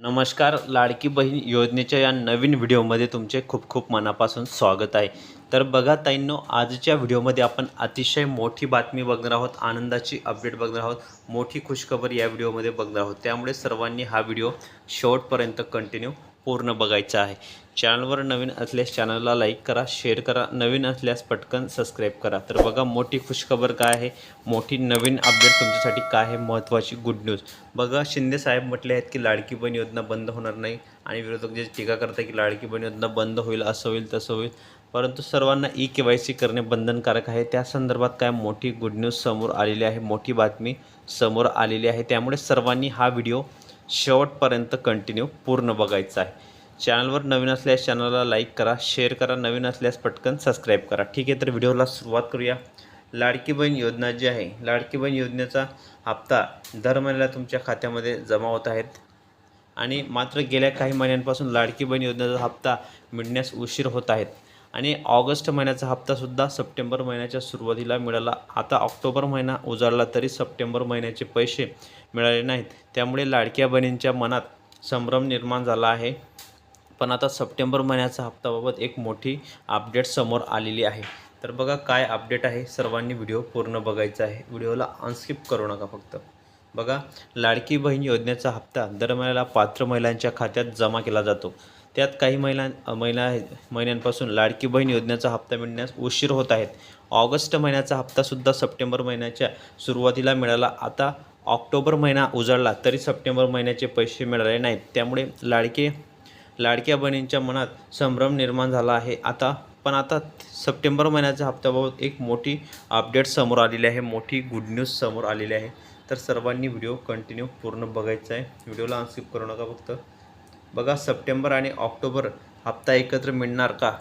नमस्कार लाडकी बहीण योजनेच्या या नवीन व्हिडिओमध्ये तुमचे खूप खूप मनापासून स्वागत आहे. तर बघा ताईंनो आजच्या व्हिडिओमध्ये आपण अतिशय मोठी बातमी बघणार आहोत आनंदाची अपडेट बघणार आहोत मोठी खुशखबर या व्हिडिओमध्ये बघणार आहोत. त्यामुळे सर्वांनी हा व्हिडिओ शेवटपर्यंत कंटिन्यू पूर्ण बघायचा आहे. चॅनलवर नवीन असल्यास चॅनलला लाईक करा शेअर करा नवीन असल्यास पटकन सबस्क्राईब करा. तर बघा मोठी खुशखबर काय आहे मोठी नवीन अपडेट तुमच्यासाठी काय आहे महत्त्वाची गुड न्यूज बघा शिंदे साहेब म्हटले आहेत की लाडकी बहीण योजना बंद होणार नाही आणि विरोधक जे टीका करतात की लाडकी बहीण योजना बंद होईल असं होईल तसं होईल. परंतु सर्वांना ई के वाय सी करणे बंधनकारक आहे. त्या संदर्भात काय मोठी गुड न्यूज समोर आलेली आहे मोठी बातमी समोर आलेली आहे. त्यामुळे सर्वांनी हा व्हिडिओ शेवटपर्यंत कंटिन्यू पूर्ण बघायचा आहे. चॅनलवर नवीन असल्यास चॅनलला लाईक करा शेअर करा नवीन असल्यास पटकन सबस्क्राईब करा. ठीक आहे तर व्हिडिओला सुरुवात करूया. लाडकी बहीण योजना जी आहे लाडकी बहीण योजनेचा हप्ता दर महिन्याला तुमच्या खात्यामध्ये जमा होत आहेत. आणि मात्र गेल्या काही महिन्यांपासून लाडकी बहीण योजनेचा हप्ता मिळण्यास उशीर होत आहेत. आणि ऑगस्ट महिन्याचा हप्तासुद्धा सप्टेंबर महिन्याच्या सुरुवातीला मिळाला. आता ऑक्टोबर महिना उजाडला तरी सप्टेंबर महिन्याचे पैसे मिळाले नाहीत. त्यामुळे लाडक्या बहिणींच्या मनात संभ्रम निर्माण झाला आहे. पण आता सप्टेंबर महिन्याचा हप्ताबाबत एक मोठी अपडेट समोर आलेली आहे. तर बघा काय अपडेट आहे. सर्वांनी व्हिडिओ पूर्ण बघायचा आहे. व्हिडिओला अनस्किप करू नका फक्त. बघा लाडकी बहीण योजनेचा हप्ता दर महिन्याला पात्र महिलांच्या खात्यात जमा केला जातो. त्यात काही महिला महिला महिन्यांपासून लाडकी बहीण योजनेचा हप्ता मिळण्यास उशीर होत आहेत. ऑगस्ट महिन्याचा हप्तासुद्धा सप्टेंबर महिन्याच्या सुरुवातीला मिळाला. आता ऑक्टोबर महिना उजाडला तरी सप्टेंबर महिन्याचे पैसे मिळाले नाहीत. त्यामुळे लाडके लाडक्या बहिणींच्या मनात संभ्रम निर्माण झाला आहे. आता पण आता सप्टेंबर महिन्याच्या हप्त्याबाबत एक मोठी अपडेट समोर आलेली आहे. मोठी गुड न्यूज समोर आलेली आहे. तर सर्वांनी व्हिडिओ कंटिन्यू पूर्ण बघायचा आहे. व्हिडिओला अनस्किप करू नका फक्त. बघा सप्टेंबर आणि ऑक्टोबर हप्ता एकत्र मिळणार का?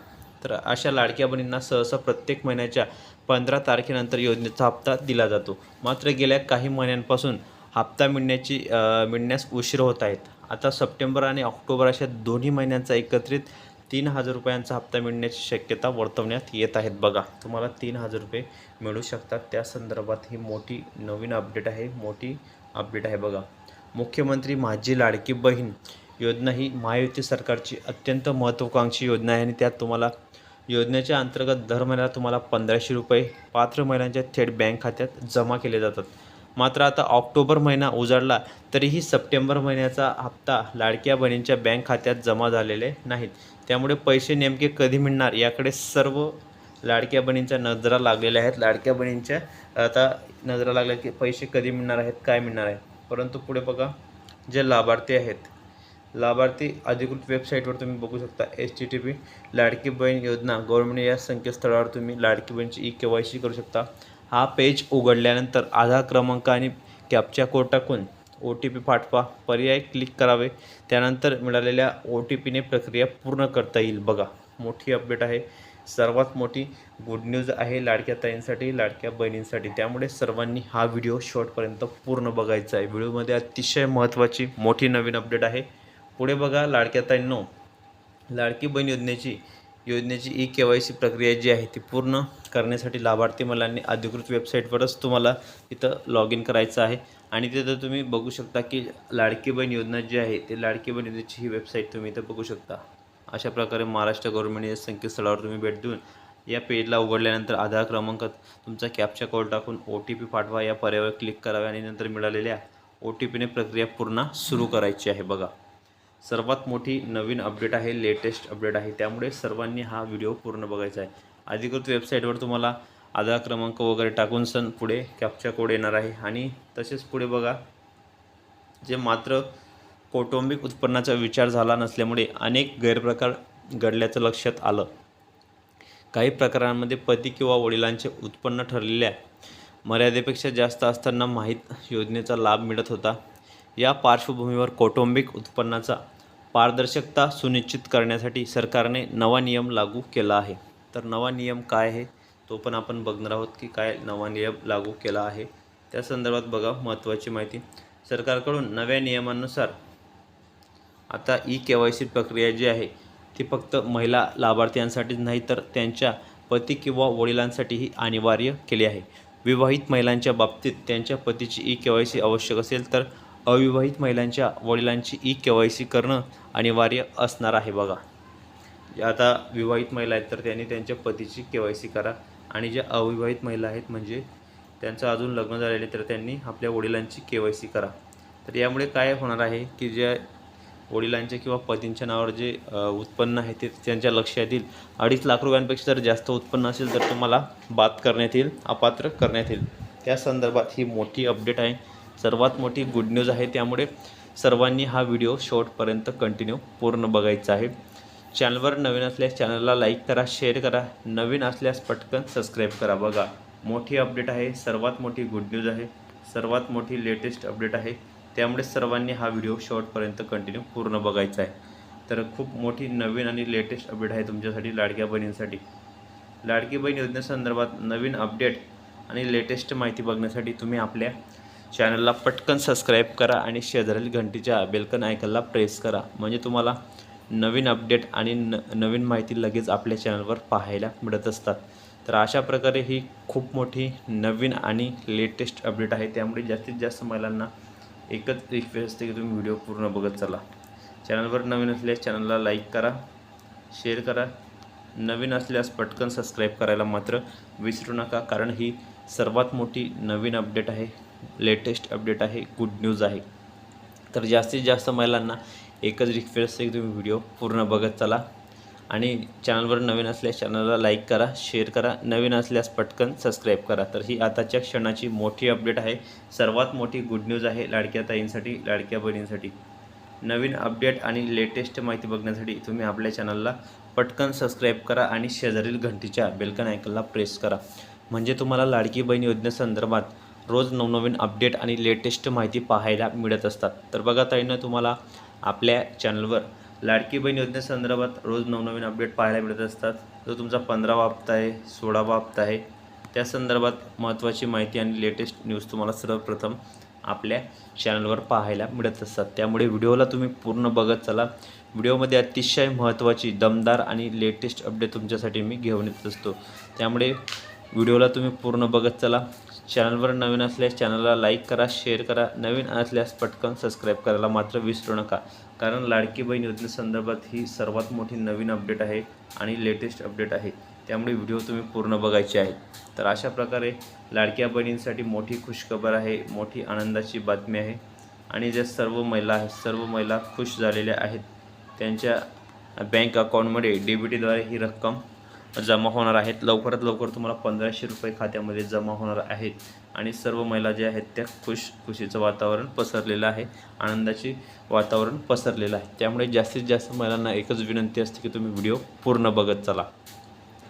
तर अशा लाडक्या बहिणींना सहसा प्रत्येक महिन्याच्या पंधरा तारखेनंतर योजनेचा हप्ता दिला जातो. मात्र गेल्या काही महिन्यांपासून हप्ता मिळण्याची मिळण्यास उशीर होत आहेत. आता सप्टेंबर आणि ऑक्टोबर अशा दोन्ही महिन्यांचा एकत्रित तीन हजार रुपयांचा हप्ता मिळण्याची शक्यता वर्तवण्यात येत आहेत बघा. तुम्हाला तीन हजार रुपये मिळू शकतात. त्या संदर्भात ही मोठी नवीन अपडेट आहे. मोठी अपडेट आहे बघा. मुख्यमंत्री माझी लाडकी बहीण योजना ही महायुती सरकारची अत्यंत महत्त्वाकांक्षी योजना आहे आणि त्यात तुम्हाला योजनेच्या अंतर्गत दर महिन्याला तुम्हाला पंधराशे रुपये पात्र महिलांच्या थेट बँक खात्यात जमा केले जातात. मात्र आता ऑक्टोबर महिना उजाडला तरीही सप्टेंबर महिन्याचा हप्ता लाडक्या बहिणींच्या बँक खात्यात जमा झालेले नाहीत. त्यामुळे पैसे नेमके कधी मिळणार याकडे सर्व लाडक्या बहिणींच्या नजरा लागलेल्या आहेत. लाडक्या बहिणींच्या आता नजरा लागल्या की पैसे कधी मिळणार आहेत काय मिळणार आहेत परंतु पुढे बघा जे लाभार्थी आहेत लाभार्थी अधिकृत वेबसाईटवर तुम्ही बघू शकता H T T P Ladki Bahin Yojana. Government या संकेतस्थळावर तुम्ही लाडकी बहीणची ई के वाय सी करू शकता. हा पेज उघडल्यानंतर आधार क्रमांक आणि कॅपच्या कोड टाकून ओ टी पी पाठवा. पर्याय क्लिक करावे. त्यानंतर मिळालेल्या ओ टी पीने प्रक्रिया पूर्ण करता येईल. बघा मोठी अपडेट आहे. सर्वात मोठी गुड न्यूज आहे लाडक्या ताईंसाठी लाडक्या बहिणींसाठी. त्यामुळे सर्वांनी हा व्हिडिओ शॉर्टपर्यंत पूर्ण बघायचा आहे. व्हिडिओमध्ये अतिशय महत्त्वाची मोठी नवीन अपडेट आहे. पुढे बघा लाडक्या ताईंनो. लाडकी बहीण योजनेची योजनेची ई के वाय सी प्रक्रिया जी आहे ती पूर्ण करण्यासाठी लाभार्थी मुलांनी अधिकृत वेबसाईटवरच तुम्हाला तिथं लॉग इन करायचं आहे. आणि तिथं तुम्ही बघू शकता की लाडकी बहीण योजना जी आहे ते लाडकी बहीण योजनेची ही वेबसाईट तुम्ही इथं बघू शकता. अशा प्रकारे महाराष्ट्र गव्हर्नमेंट या संकेतस्थळावर तुम्ही भेट देऊन या पेजला उघडल्यानंतर आधार क्रमांक तुमचा कॅपचा कोड टाकून ओ टी पी पाठवा या पर्यायावर क्लिक करावे आणि नंतर मिळालेल्या ओ टी पीने प्रक्रिया पूर्ण सुरू करायची आहे बघा. सर्वात मोठी नवीन अपडेट आहे लेटेस्ट अपडेट आहे. त्यामुळे सर्वांनी हा व्हिडिओ पूर्ण बघायचा आहे. अधिकृत वेबसाईटवर तुम्हाला आधार क्रमांक वगैरे टाकून सण पुढे कॅप्चा कोड येणार आहे. आणि तसेच पुढे बघा जे मात्र कौटुंबिक उत्पन्नाचा विचार झाला नसल्यामुळे अनेक गैरप्रकार घडल्याचं लक्षात आलं. काही प्रकारांमध्ये पती किंवा वडिलांचे उत्पन्न ठरलेल्या मर्यादेपेक्षा जास्त असताना माहीत योजनेचा लाभ मिळत होता. या पार्श्वभूमीवर कौटुंबिक उत्पन्नाचा पारदर्शकता सुनिश्चित करण्यासाठी सरकारने नवा नियम लागू केला आहे. तर नवा नियम काय आहे? तो पण आपण बघणार आहोत की काय नवा नियम लागू केला आहे. त्या संदर्भात बघा महत्त्वाची माहिती. सरकारकडून नव्या नियमानुसार आता ई के वाय सी प्रक्रिया जी आहे ती फक्त महिला लाभार्थ्यांसाठीच नाही तर त्यांच्या पती किंवा वडिलांसाठीही अनिवार्य केली आहे. विवाहित महिलांच्या बाबतीत त्यांच्या पतीची ई के वाय सी आवश्यक असेल तर अविवाहित महिलांच्या वडिलांची ई के वाय सी करणं अनिवार्य असणार आहे बघा. आता विवाहित महिला आहेत तर त्यांनी त्यांच्या पतीची के वाय सी करा आणि ज्या अविवाहित महिला आहेत म्हणजे त्यांचं अजून लग्न झालेले तर त्यांनी आपल्या वडिलांची के वाय सी करा. तर यामुळे काय होणार आहे की ज्या वडिलांच्या किंवा पतींच्या नावावर जे उत्पन्न आहे ते त्यांच्या लक्षात येईल. अडीच लाख रुपयांपेक्षा जर जास्त उत्पन्न असेल तर तुम्हाला बाद करण्यात येईल अपात्र करण्यात येईल. त्या संदर्भात ही मोठी अपडेट आहे. सर्वात मोठी गुड न्यूज आहे त्यामुळे सर्वांनी हा व्हिडिओ शेवटपर्यंत कंटिन्यू पूर्ण बघायचा आहे. चॅनलवर नवीन असल्यास चॅनलला लाईक करा शेअर करा. नवीन असल्यास पटकन सबस्क्राईब करा बघा. मोठी अपडेट आहे सर्वात मोठी गुड न्यूज आहे सर्वात मोठी लेटेस्ट अपडेट आहे. त्यामुळे सर्वांनी हा व्हिडिओ शेवटपर्यंत कंटिन्यू पूर्ण बघायचा आहे. तर खूप मोठी नवीन आणि लेटेस्ट अपडेट आहे तुमच्यासाठी लाडक्या बहिणींसाठी. लाडकी बहीण योजनेसंदर्भात नवीन अपडेट आणि लेटेस्ट माहिती बघण्यासाठी तुम्ही आपल्या चॅनलला पटकन सबस्क्राईब करा आणि शेजारील घंटीच्या बेलकन आयकनला प्रेस करा. म्हणजे तुम्हाला नवीन अपडेट आणि न नवीन माहिती लगेच आपल्या चॅनलवर पाहायला मिळत असतात. तर अशा प्रकारे ही खूप मोठी नवीन आणि लेटेस्ट अपडेट आहे. त्यामुळे जास्तीत जास्त महिलांना एकच रिक्वेस्ट असते की तुम्ही व्हिडिओ पूर्ण बघत चला. चॅनलवर नवीन असल्यास चॅनलला लाईक करा शेअर करा. नवीन असल्यास पटकन सबस्क्राईब करायला मात्र विसरू नका कारण ही सर्वात मोठी नवीन अपडेट आहे. लेटेस्ट अपडेट आहे गुड न्यूज आहे. तर जास्तीत जास्त महिलांना एकच रिक्वेस्ट आहे की तुम्ही व्हिडिओ पूर्ण बघत चला. आणि चॅनलवर नवीन असल्यास चॅनलला लाईक करा शेअर करा. नवीन असल्यास पटकन सबस्क्राईब करा. तर ही आताच्या क्षणाची मोठी अपडेट आहे. सर्वात मोठी गुड न्यूज आहे लाडक्या ताईंसाठी लाडक्या बहिणींसाठी. नवीन अपडेट आणि लेटेस्ट माहिती बघण्यासाठी तुम्ही आपल्या चॅनलला पटकन सबस्क्राईब करा आणि शेजारील घंटीच्या बेलकन आयकनला प्रेस करा. म्हणजे तुम्हाला लाडकी बहीण योजनेसंदर्भात रोज नवनवीन अपडेट आणि लेटेस्ट माहिती पाहायला मिळत असतात. तर बघा ताईनं तुम्हाला आपल्या चॅनलवर लाडकी बहीण योजनेसंदर्भात रोज नवनवीन अपडेट पाहायला मिळत असतात. जो तुमचा पंधरावा हप्ता आहे सोळावा हप्ता आहे त्या संदर्भात महत्त्वाची माहिती आणि लेटेस्ट न्यूज तुम्हाला सर्वप्रथम आपल्या चॅनलवर पाहायला मिळत असतात. त्यामुळे व्हिडिओला तुम्ही पूर्ण बघत चला. व्हिडिओमध्ये अतिशय महत्त्वाची दमदार आणि लेटेस्ट अपडेट तुमच्यासाठी मी घेऊन येत असतो. त्यामुळे व्हिडिओला तुम्ही पूर्ण बघत चला. चॅनलवर नवीन असल्यास चॅनलला लाईक करा शेअर करा. नवीन असल्यास पटकन सबस्क्राईब करायला मात्र विसरू नका. कारण लाडकी बहीण योजनेसंदर्भात ही सर्वात मोठी नवीन अपडेट आहे आणि लेटेस्ट अपडेट आहे. त्यामुळे व्हिडिओ तुम्ही पूर्ण बघायचे आहे तर अशा प्रकारे लाडक्या बहिणींसाठी मोठी खुशखबर आहे मोठी आनंदाची बातमी आहे. आणि ज्या सर्व महिला आहेत सर्व महिला खुश झालेल्या आहेत त्यांच्या बँक अकाउंटमध्ये डी बी टीद्वारे ही रक्कम जमा होणार आहेत. लवकरात लवकर तुम्हाला पंधराशे रुपये खात्यामध्ये जमा होणार आहेत. आणि सर्व महिला ज्या आहेत त्या खुश खुशीचं वातावरण पसरलेलं आहे. आनंदाची वातावरण पसरलेलं आहे. त्यामुळे जास्तीत जास्त महिलांना एकच विनंती असते की तुम्ही व्हिडिओ पूर्ण बघत चला.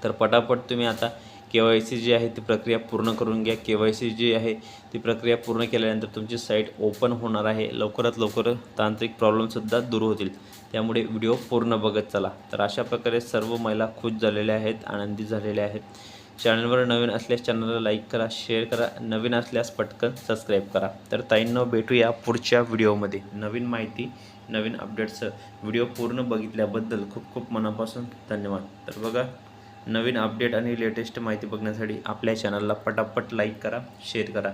तर पटापट तुम्ही आता के वाय सी जी आहे ती प्रक्रिया पूर्ण करून घ्या. के वाय सी जी आहे ती प्रक्रिया पूर्ण केल्यानंतर तुमची साईट ओपन होणार आहे. लवकरात लवकर तांत्रिक प्रॉब्लेमसुद्धा दूर होतील. त्यामुळे व्हिडिओ पूर्ण बघत चला. तर अशा प्रकारे सर्व महिला खुश झालेल्या आहेत आनंदी झालेल्या आहेत. चॅनलवर नवीन असल्यास चॅनलला लाईक करा शेअर करा नवीन असल्यास पटकन सबस्क्राईब करा. तर ताईंना भेटूया पुढच्या व्हिडिओमध्ये. नवीन माहिती नवीन अपडेट्स व्हिडिओ पूर्ण बघितल्याबद्दल खूप खूप मनापासून धन्यवाद. तर बघा नवीन अपडेट आणि लेटेस्ट माहिती बघण्यासाठी आपल्या चॅनलला पटापट लाईक करा शेअर करा.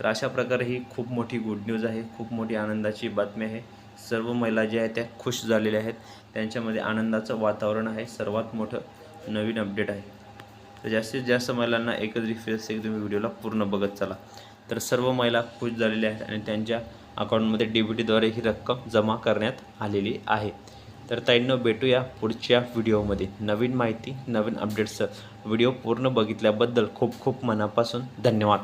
तर अशा प्रकारे ही खूप मोठी गुड न्यूज आहे. खूप मोठी आनंदाची बातमी आहे. सर्व महिला ज्या आहेत त्या खुश झालेल्या आहेत. त्यांच्यामध्ये आनंदाचं वातावरण आहे. सर्वात मोठं नवीन अपडेट आहे. तर जास्तीत जास्त महिलांना एकच रिक्वेस्ट एक तुम्ही व्हिडिओला पूर्ण बघत चला. तर सर्व महिला खुश झालेल्या आहेत आणि त्यांच्या अकाउंटमध्ये डी बी टीद्वारे ही रक्कम जमा करण्यात आलेली आहे. तर ताईंनो भेटूया पुढच्या व्हिडिओमध्ये नवीन माहिती नवीन अपडेट्स व्हिडिओ पूर्ण बघितल्याबद्दल खूप खूप मनापासून धन्यवाद.